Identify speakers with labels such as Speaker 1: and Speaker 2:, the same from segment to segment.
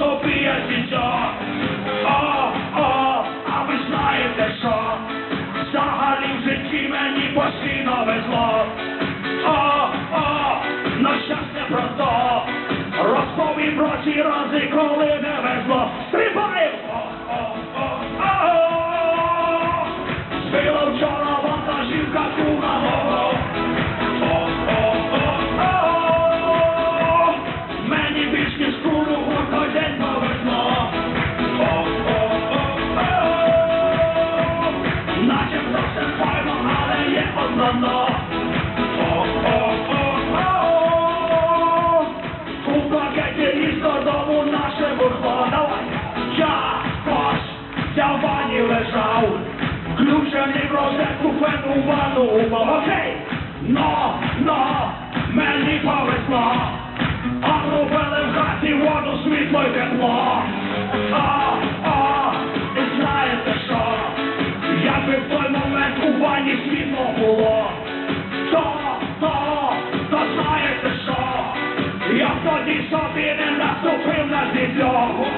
Speaker 1: собі я життя. О, о, а ви знаєте що? Взагалі в житті мені постійно везло. О, о, на щастя про то. Розповім про ті рази, коли не везло. Стрибаємо! Бухло. Я в ванні лежав. Включений в розетку фен у ванну упав. Окей. Но, но, мені повезло. А робили в хаті воду, світло й тепло. 小红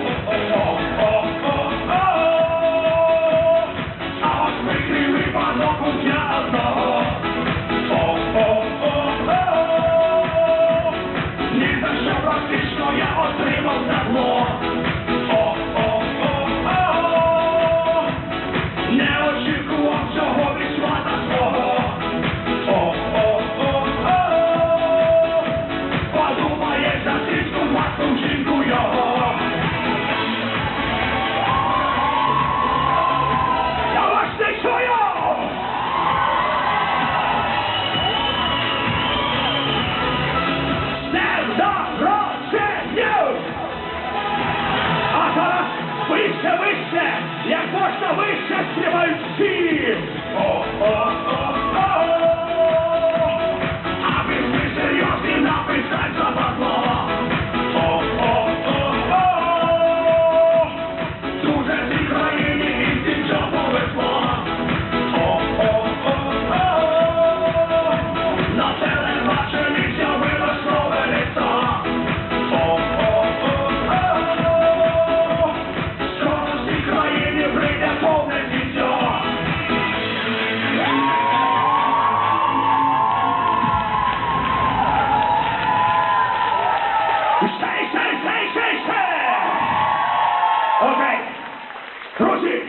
Speaker 1: Друзі,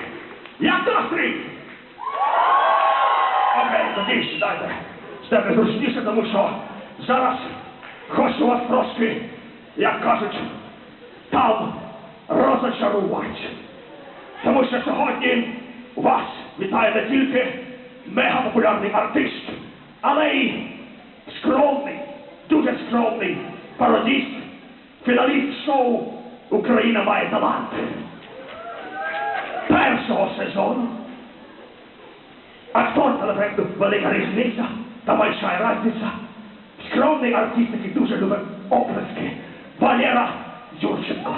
Speaker 1: як настрій? Окей, тоді сідайте. Степе зручніше, тому що зараз хочу вас трошки, як кажуть, там розочарувати. Тому що сьогодні вас вітає не тільки мегапопулярний артист, але й скромний, дуже скромний пародіст, фіналіст шоу Україна має талант першого сезону. Актор телепроекту Велика різниця та большая разниця. Скромний артист, який дуже любить оплески. Валера Юрченко.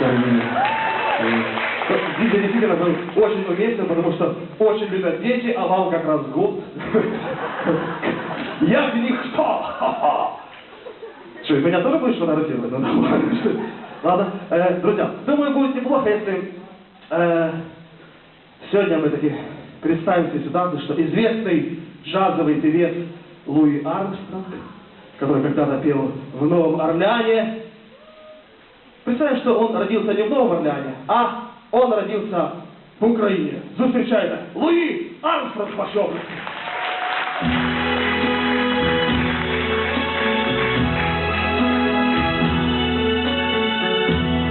Speaker 1: Э, Видео действительно был очень уместен, потому что очень любят дети, а вам как раз год. Я в них что? Что, и меня тоже будет что-то ротировать? Ну, давай. Ладно, э, друзья, думаю, будет неплохо, если э, сегодня мы таки представимся сюда, что известный джазовый певец Луи Армстронг, который когда-то пел в Новом Орлеане. Представим, что он родился не в Новом Орлеане, а он родился в Украине. Зустрічайте, Луи Армстронг пошел.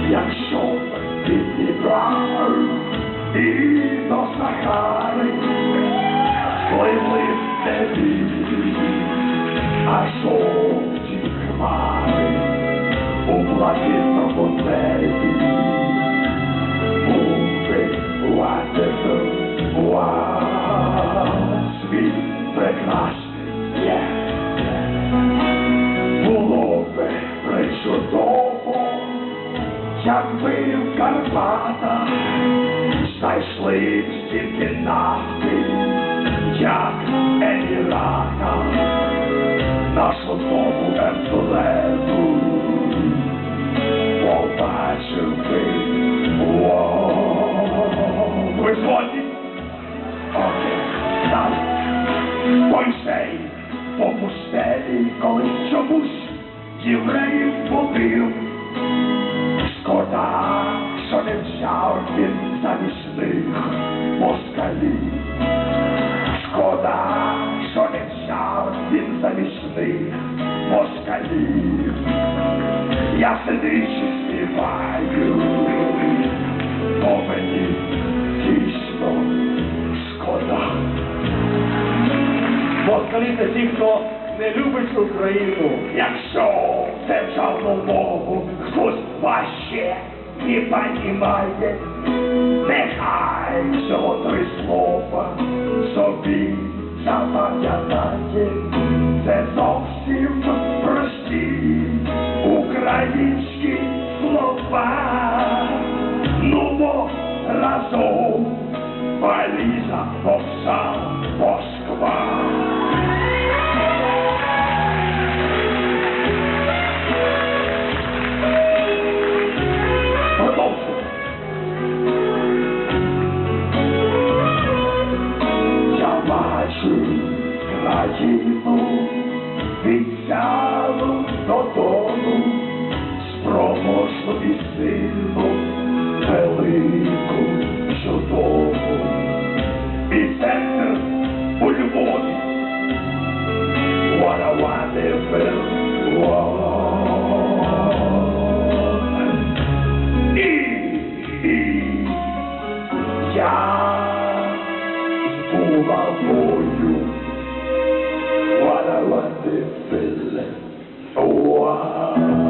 Speaker 1: Якщо ти зібрав і до Сахари пливли в тебе, а жовті хмари у блакитному Got wheels, got a father. Side sleeves, dipping nasty. Jack and Irana. Nasıl oldu ben tulebu? Won't buy you Whoa. Which one? Okay, now. Wednesday. Pomusteli, kolik o Jewrejem pobił. Шкода, що не взяв він замість них москалів. Шкода, що не взяв він замість них москалів. Я сидичу співаю, бо мені дійсно шкода. Москалі це ті, хто
Speaker 2: не любить Україну.
Speaker 1: Якщо державну мову хтось важче не понімає, нехай всього три слова собі запам'ятає. Це зовсім прості бачу країну відсялу додому, спроможну і сильну, велику, чудову. І центр у Львові. for you. What I love this feeling. Oh, wow.